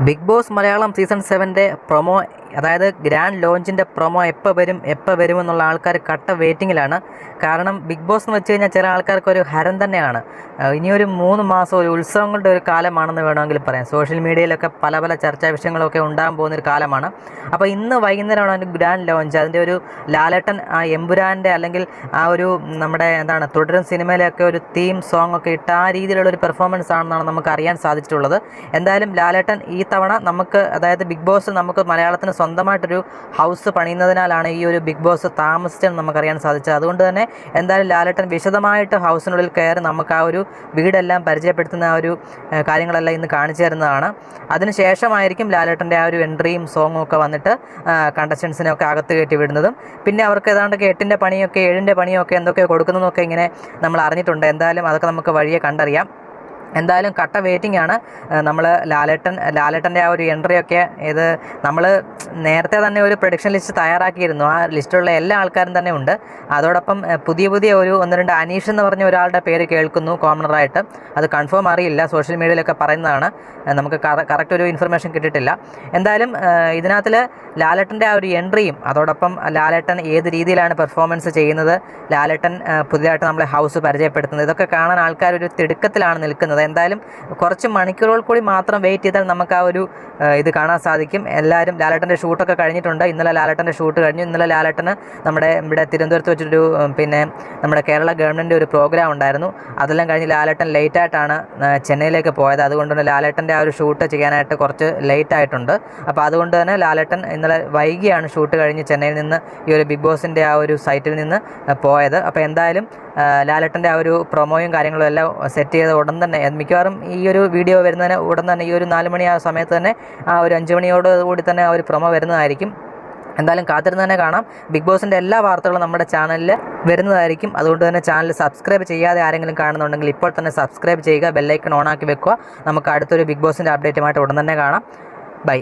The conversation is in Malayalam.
ബിഗ് ബോസ് മലയാളം സീസൺ സെവന്റെ പ്രൊമോ അതായത് ഗ്രാൻഡ് ലോഞ്ചിന്റെ പ്രൊമോ എപ്പോൾ വരും എപ്പോൾ വരും എന്നുള്ള ആൾക്കാർ കട്ട വെയിറ്റിങ്ങിലാണ്. കാരണം ബിഗ് ബോസ് എന്ന് വെച്ച് കഴിഞ്ഞാൽ ചില ആൾക്കാർക്ക് ഒരു ഹരം തന്നെയാണ്. ഇനിയൊരു മൂന്ന് മാസം ഒരു ഉത്സവങ്ങളുടെ ഒരു കാലമാണെന്ന് വേണമെങ്കിൽ പറയാം. സോഷ്യൽ മീഡിയയിലൊക്കെ പല പല ചർച്ചാ വിഷയങ്ങളൊക്കെ ഉണ്ടാകാൻ പോകുന്ന ഒരു കാലമാണ്. അപ്പോൾ ഇന്ന് വൈകുന്നേരമാണ് അതിന്റെ ഗ്രാൻഡ് ലോഞ്ച്. അതിന്റെ ഒരു ലാലേട്ടൻ ആ എമ്പുരാന്റെ അല്ലെങ്കിൽ ആ ഒരു നമ്മുടെ എന്താണ് തുടരും സിനിമയിലൊക്കെ ഒരു തീം സോങ് ഒക്കെ ഇട്ട് ആ രീതിയിലുള്ള ഒരു പെർഫോമൻസ് ആണെന്നാണ് നമുക്ക് അറിയാൻ സാധിച്ചിട്ടുള്ളത്. എന്തായാലും ലാലേട്ടൻ ഈ തവണ നമുക്ക് അതായത് ബിഗ് ബോസ് നമുക്ക് മലയാളത്തിന് സ്വന്തമായിട്ടൊരു ഹൗസ് പണിയുന്നതിനാലാണ് ഈ ഒരു ബിഗ് ബോസ് താമസിച്ചെന്ന് നമുക്കറിയാൻ സാധിച്ചത്. അതുകൊണ്ട് തന്നെ എന്തായാലും ലാലേട്ടൻ വിശദമായിട്ട് ഹൗസിനുള്ളിൽ കയറി നമുക്ക് ആ ഒരു വീടെല്ലാം പരിചയപ്പെടുത്തുന്ന ആ ഒരു കാര്യങ്ങളെല്ലാം ഇന്ന് കാണിച്ചു തരുന്നതാണ്. അതിനുശേഷമായിരിക്കും ലാലേട്ടന്റെ ആ ഒരു എൻട്രിയും സോങ്ങും ഒക്കെ വന്നിട്ട് കണ്ടസ്റ്റൻസിനെ ഒക്കെ അകത്ത് കയറ്റി വിടുന്നതും. പിന്നെ അവർക്ക് ഏതാണ്ടൊക്കെ എട്ടിന്റെ പണിയൊക്കെ ഏഴിന്റെ പണിയൊക്കെ എന്തൊക്കെ കൊടുക്കുന്നതൊക്കെ ഇങ്ങനെ നമ്മൾ അറിഞ്ഞിട്ടുണ്ട്. എന്തായാലും അതൊക്കെ നമുക്ക് വഴിയെ കണ്ടറിയാം. എന്തായാലും കട്ട വെയിറ്റിംഗ് ആണ്. നമ്മൾ ലാലേട്ടൻ ലാലേട്ടന്റെ ആ ഒരു എൻട്രി ഒക്കെ ഇത് നമ്മൾ നേരത്തെ തന്നെ ഒരു പ്രൊഡിക്ഷൻ ലിസ്റ്റ് തയ്യാറാക്കിയിരുന്നു. ആ ലിസ്റ്റിലുള്ള എല്ലാ ആൾക്കാരും തന്നെ ഉണ്ട്. അതോടൊപ്പം പുതിയ പുതിയ ഒരു ഒന്ന് രണ്ട് അനീഷ് എന്ന് പറഞ്ഞ ഒരാളുടെ പേര് കേൾക്കുന്നു കോമണറായിട്ട് അത് കൺഫേം അറിയില്ല. സോഷ്യൽ മീഡിയയിലൊക്കെ പറയുന്നതാണ്. നമുക്ക് കറക്റ്റ് ഒരു ഇൻഫർമേഷൻ കിട്ടിയിട്ടില്ല. എന്തായാലും ഇതിനകത്തിൽ ലാലേട്ടന്റെ ആ ഒരു എൻട്രിയും അതോടൊപ്പം ലാലേട്ടൻ ഏത് രീതിയിലാണ് പെർഫോമൻസ് ചെയ്യുന്നത് ലാലേട്ടൻ പുതിയതായിട്ട് നമ്മളെ ഹൗസ് പരിചയപ്പെടുത്തുന്നത് ഇതൊക്കെ കാണാൻ ആൾക്കാർ ഒരു തിടുക്കത്തിലാണ് നിൽക്കുന്നത്. എന്തായാലും കുറച്ച് മണിക്കൂറുകൾ കൂടി മാത്രം വെയിറ്റ് ചെയ്താൽ നമുക്ക് ആ ഒരു ഇത് കാണാൻ സാധിക്കും. എല്ലാവരും ലാലേട്ടന്റെ ഷൂട്ടൊക്കെ കഴിഞ്ഞിട്ടുണ്ട്. ഇന്നലെ ലാലേട്ടന്റെ ഷൂട്ട് കഴിഞ്ഞു. ഇന്നലെ ലാലേട്ടന് നമ്മുടെ ഇവിടെ തിരുവനന്തപുരത്ത് വെച്ചൊരു ഉം, പിന്നെ നമ്മുടെ കേരള ഗവൺമെന്റ് ഒരു പ്രോഗ്രാം ഉണ്ടായിരുന്നു. അതെല്ലാം കഴിഞ്ഞ് ലാലേട്ടൻ ലേറ്റ് ആയിട്ടാണ് ഏഹ്, ചെന്നൈയിലേക്ക് പോയത്. അതുകൊണ്ട് തന്നെ ലാലേട്ടന്റെ ആ ഒരു ഷൂട്ട് ചെയ്യാനായിട്ട് കുറച്ച് ലേറ്റ് ആയിട്ടുണ്ട്. അപ്പോൾ അതുകൊണ്ട് തന്നെ ലാലേട്ടൻ ഇന്നലെ വൈകിയാണ് ഷൂട്ട് കഴിഞ്ഞ് ചെന്നൈയിൽ നിന്ന് ഈ ഒരു ബിഗ് ബോസിന്റെ ആ ഒരു സൈറ്റിൽ നിന്ന് പോയത്. അപ്പോൾ എന്തായാലും ലാലട്ടന്റെ ആ ഒരു പ്രൊമോയും കാര്യങ്ങളും എല്ലാം സെറ്റ് ചെയ്ത ഉടൻ തന്നെ മിക്കവാറും ഈ ഒരു വീഡിയോ വരുന്നതിന് ഉടൻ തന്നെ ഈ ഒരു നാല് മണി ആ സമയത്ത് തന്നെ ആ ഒരു അഞ്ച് മണിയോട് കൂടി തന്നെ ആ ഒരു പ്രൊമോ വരുന്നതായിരിക്കും. എന്തായാലും കാത്തിരുന്ന് തന്നെ കാണാം. ബിഗ് ബോസിന്റെ എല്ലാ വാർത്തകളും നമ്മുടെ ചാനലിൽ വരുന്നതായിരിക്കും. അതുകൊണ്ട് തന്നെ ചാനൽ സബ്സ്ക്രൈബ് ചെയ്യാതെ ആരെങ്കിലും കാണുന്നുണ്ടെങ്കിൽ ഇപ്പോൾ തന്നെ സബ്സ്ക്രൈബ് ചെയ്യുക ബെല്ലൈക്കൺ ഓൺ ആക്കി വെക്കുക. നമുക്ക് അടുത്തൊരു ബിഗ് ബോസിന്റെ അപ്ഡേറ്റുമായിട്ട് ഉടൻ തന്നെ കാണാം. ബൈ.